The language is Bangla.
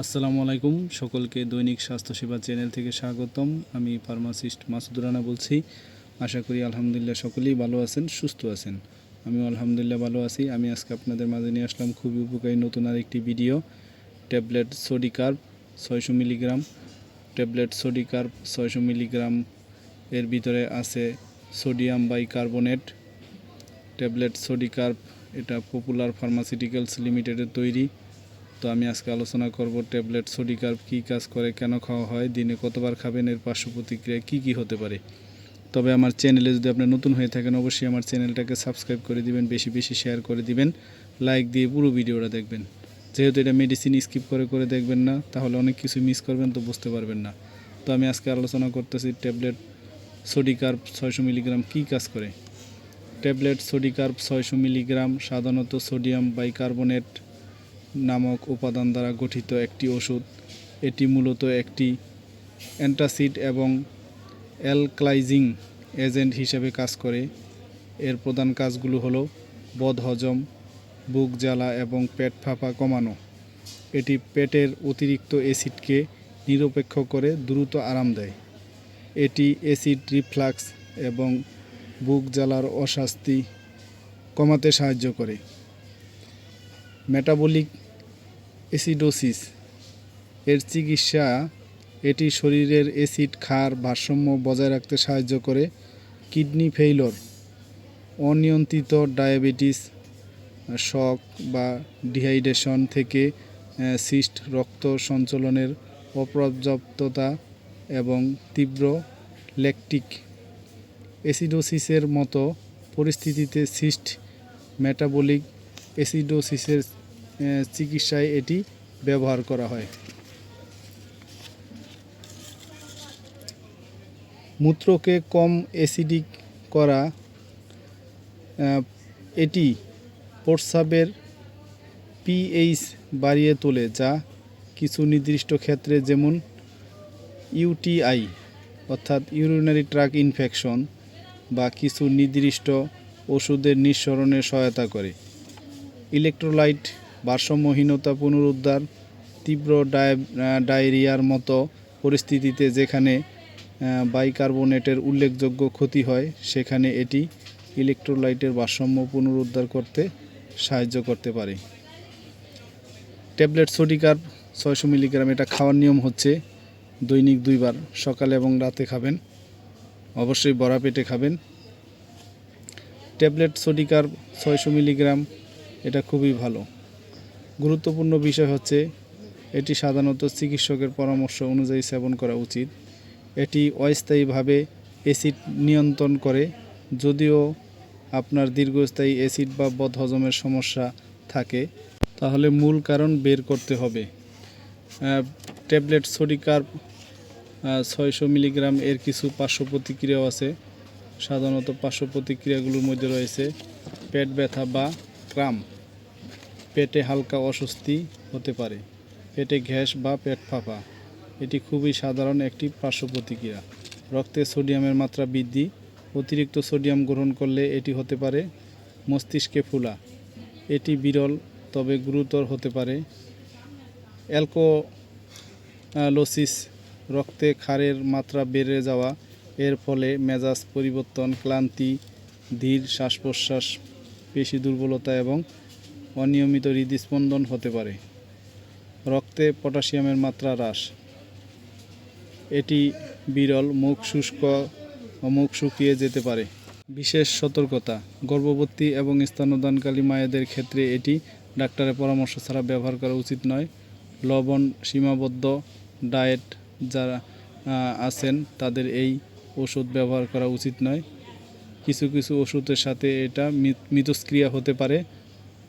আসসালামু আলাইকুম। সকলকে দৈনিক স্বাস্থ্যসেবা চ্যানেল থেকে স্বাগতম। আমি ফার্মাসিস্ট মাসুদুর রানা বলছি। আশা করি আলহামদুলিল্লাহ সকলেই ভালো আছেন, সুস্থ আছেন। আমি আলহামদুলিল্লাহ ভালো আছি। আমি আজকে আপনাদের মাঝে নিয়ে আসলাম খুবই উপকারী নতুন আরেকটি ভিডিও। ট্যাবলেট সোডিকার্ব ছয়শো মিলিগ্রাম। ট্যাবলেট সোডিকার্ব ছয়শো মিলিগ্রাম এর ভিতরে আছে সোডিয়াম বাইকার্বনেট। ট্যাবলেট সোডিকার্ব এটা পপুলার ফার্মাসিউটিক্যালস লিমিটেডের তৈরি। তো আমি আজকে আলোচনা করব ট্যাবলেট সোডিকার্ব কী কাজ করে, কেন খাওয়া হয়, দিনে কতবার খাবেন, এর পার্শ্ব প্রতিক্রিয়া কী কী হতে পারে? তবে আমার চ্যানেলে যদি আপনি নতুন হয়ে থাকেন, অবশ্যই আমার চ্যানেলটাকে সাবস্ক্রাইব করে দিবেন, বেশি বেশি শেয়ার করে দিবেন, লাইক দিয়ে পুরো ভিডিওটা দেখবেন। যেহেতু এটা মেডিসিন স্কিপ করে করে দেখবেন না, তাহলে অনেক কিছু মিস করবেন তো বুঝতে পারবেন না। তো আমি আজকে আলোচনা করতেছি ট্যাবলেট সোডিকার্ব ছয়শো মিলিগ্রাম কী কাজ করে? ট্যাবলেট সোডিকার্ব ছয়শো মিলিগ্রাম, সাধারণত সোডিয়াম বাইকার্বনেট নামক উপাদান দ্বারা গঠিত একটি ওষুধ। এটি মূলত একটি অ্যান্টাসিড এবং অ্যালক্লাইজিং এজেন্ট হিসেবে কাজ করে। এর প্রধান কাজগুলো হলো বদহজম বুক জ্বালা এবং পেট ফাঁপা কমানো। এটি পেটের অতিরিক্ত অ্যাসিডকে নিরপেক্ষ করে দ্রুত আরাম দেয়। এটি অ্যাসিড রিফ্লাক্স এবং বুক জ্বালার অস্বস্তি কমাতে সাহায্য করে। মেটাবলিক অ্যাসিডোসিস এর চিকিৎসা এটি শরীরের অ্যাসিড, ক্ষার, ভারসাম্য বজায় রাখতে সাহায্য করে। কিডনি ফেইলর অনিয়ন্ত্রিত ডায়াবেটিস, শক বা ডিহাইড্রেশন থেকে সিস্ট রক্ত সঞ্চালনের অপর্যাপ্ততা এবং তীব্র ল্যাকটিক। অ্যাসিডোসিসের মতো পরিস্থিতিতে সিস্ট মেটাবলিক অ্যাসিডোসিসের চিকিৎসায় এটি ব্যবহার করা হয়। মূত্রকে কম অ্যাসিডিক করা এটি প্রস্রাবের পিএইচ বাড়িয়ে তোলে, যা কিছু নির্দিষ্ট ক্ষেত্রে যেমন ইউটিআই অর্থাৎ ইউরিনারি ট্রাক ইনফেকশন, বা কিছু নির্দিষ্ট ওষুধের নিঃসরণে সহায়তা করে। ইলেকট্রোলাইট ভারসাম্যহীনতা পুনরুদ্ধার, তীব্র ডায়- ডায়রিয়ার মতো পরিস্থিতিতে যেখানে বাইকার্বনেটের উল্লেখযোগ্য ক্ষতি হয়, সেখানে এটি ইলেকট্রোলাইটের ভারসাম্য পুনরুদ্ধার করতে সাহায্য করতে পারে। ট্যাবলেট সোডিকার্ব ছয়শো মিলিগ্রাম, এটা খাওয়ার নিয়ম হচ্ছে দৈনিক দুইবার, সকালে এবং রাতে খাবেন। অবশ্যই বড়া পেটে খাবেন। ট্যাবলেট সোডিকার ছয়শো মিলিগ্রাম, এটা খুবই ভালো। গুরুত্বপূর্ণ বিষয় হচ্ছে, এটি সাধারণত চিকিৎসকের পরামর্শ অনুযায়ী সেবন করা উচিত। এটি অস্থায়ীভাবে অ্যাসিড নিয়ন্ত্রণ করে, যদিও আপনার দীর্ঘস্থায়ী অ্যাসিড বা বদহজমের সমস্যা থাকে, তাহলে মূল কারণ বের করতে হবে। ট্যাবলেট সোডিকার্ব ছয়শো মিলিগ্রাম এর কিছু পার্শ্ব প্রতিক্রিয়াও আছে। সাধারণত পার্শ্ব প্রতিক্রিয়াগুলোর মধ্যে রয়েছে পেট ব্যথা বা ক্রাম। পেটে হালকা অস্বস্তি হতে পারে। পেটে গ্যাস বা পেট ফাঁপা। এটি খুবই সাধারণ একটি পার্শ্ব প্রতিক্রিয়া রক্তে সোডিয়ামের মাত্রা বৃদ্ধি। অতিরিক্ত সোডিয়াম গ্রহণ করলে এটি হতে পারে মস্তিষ্কে ফুলা। এটি বিরল, তবে গুরুতর হতে পারে। অ্যালকোলোসিস রক্তে ক্ষারের মাত্রা বেড়ে যাওয়া। এর ফলে মেজাজ পরিবর্তন, ক্লান্তি, ধীর শ্বাস প্রশ্বাস পেশি দুর্বলতা এবং অনিয়মিত হৃদস্পন্দন হতে পারে। রক্তে পটাশিয়ামের মাত্রা হ্রাস। এটি বিরল, মুখ শুষ্ক ও মুখ শুকিয়ে যেতে পারে। বিশেষ সতর্কতা, গর্ভবতী এবং স্তন্যদানকালী মায়েদের ক্ষেত্রে এটি ডাক্তারের পরামর্শ ছাড়া ব্যবহার করা উচিত নয়। লবণ, সীমাবদ্ধ ডায়েট যারা আছেন, তাদের এই ওষুধ ব্যবহার করা উচিত নয়। কিছু কিছু ওষুধের সাথে এটা মিথস্ক্রিয়া হতে পারে।